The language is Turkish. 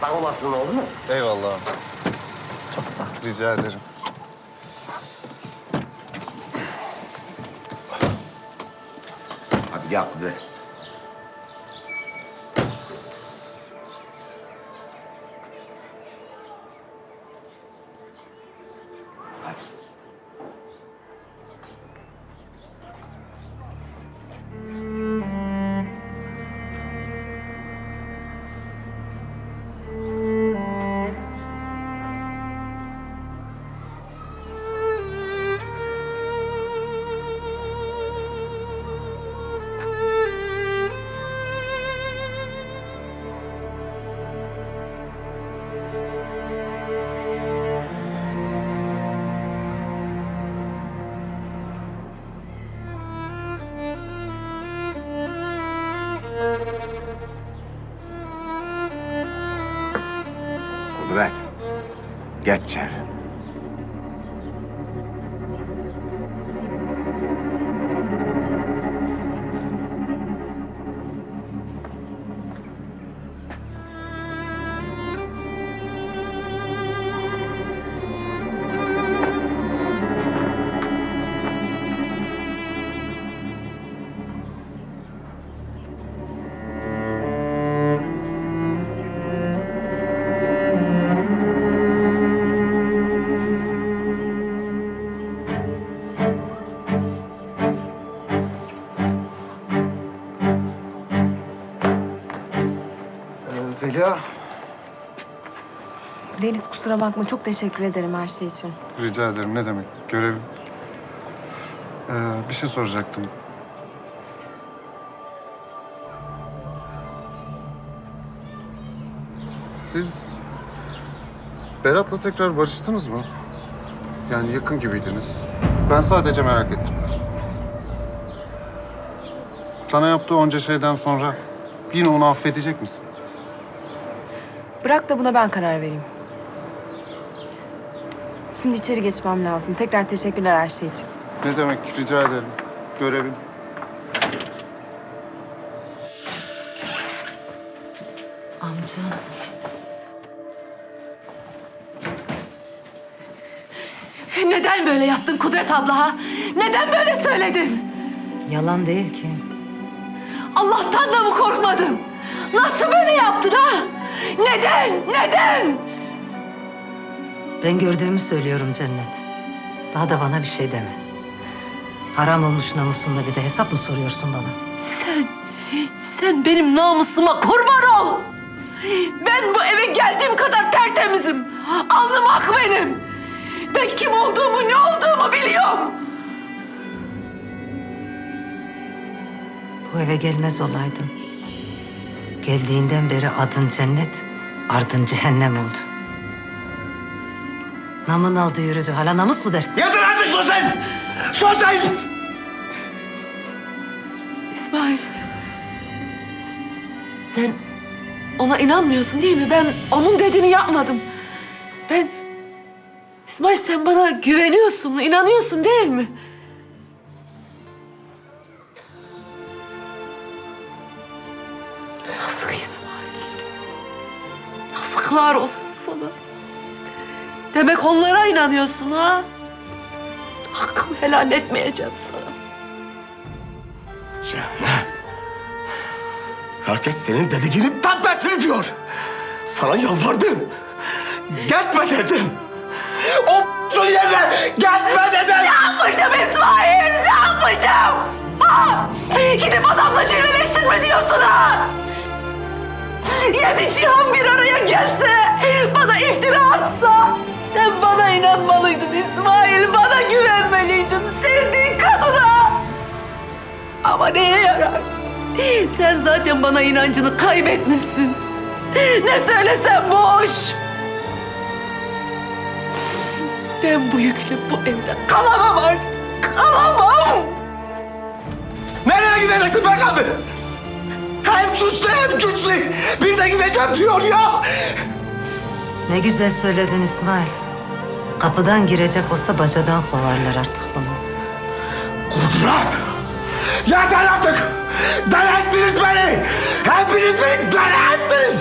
Sağ olasın oldu mu? Eyvallah abi. Çok sağ ol. Rica ederim. Hadi gel Kudret. Geç Zeliha. Deniz kusura bakma çok teşekkür ederim her şey için. Rica ederim. Ne demek? Görevim. Ee, bir şey soracaktım. Siz Berat'la tekrar barıştınız mı? Yani yakın gibiydiniz. Ben sadece merak ettim. Sana yaptığı onca şeyden sonra yine onu affedecek misin? Bırak da buna ben karar vereyim. Şimdi içeri geçmem lazım. Tekrar teşekkürler her şey için. Ne demek? Rica ederim. Görevim. Amca. Neden böyle yaptın Kudret abla ha? Neden böyle söyledin? Yalan değil ki. Allah'tan da mı korkmadın? Nasıl böyle yaptın ha? Neden? Neden? Ben gördüğümü söylüyorum Cennet. Daha da bana bir şey deme. Haram olmuş namusunla bir de hesap mı soruyorsun bana? Sen, sen benim namusuma kurban ol. Ben bu eve geldiğim kadar tertemizim. Alnım ak benim. Ben kim olduğumu, ne olduğumu biliyorum. Bu eve gelmez olaydın. Geldiğinden beri adın cennet, ardın cehennem oldu. Namın aldı yürüdü. Hala namus mu dersin? Yeter artık sus sen! Sus sen! İsmail. Sen ona inanmıyorsun değil mi? Ben onun dediğini yapmadım. Ben... İsmail sen bana güveniyorsun, inanıyorsun değil mi? Yazıklar olsun sana. Demek onlara inanıyorsun ha? Hakkımı helal etmeyeceğim sana. Cennet. Herkes senin dediğinin tam tersini diyor. Sana yalvardım. Gitme dedim. O su yerine gitme dedim. Ne yapmışım İsmail? Ne yapmışım? Ha? Gidip adamla cilveleştin mi diyorsun ha? Yedi cihan bir araya gelse, bana iftira atsa... Sen bana inanmalıydın İsmail, bana güvenmeliydin, sevdiğin kadına. Ama neye yarar? Sen zaten bana inancını kaybetmişsin. Ne söylesem boş. Ben bu yükle bu evde kalamam artık. Kalamam. Nereye gideceksin be kadın? Hem suçlu hem güçlü. Bir de gideceğim diyor ya. Ne güzel söyledin İsmail. Kapıdan girecek olsa bacadan kovarlar artık bunu. Kudret! Yeter artık! Ettiniz beni! Hepiniz beni ettiniz!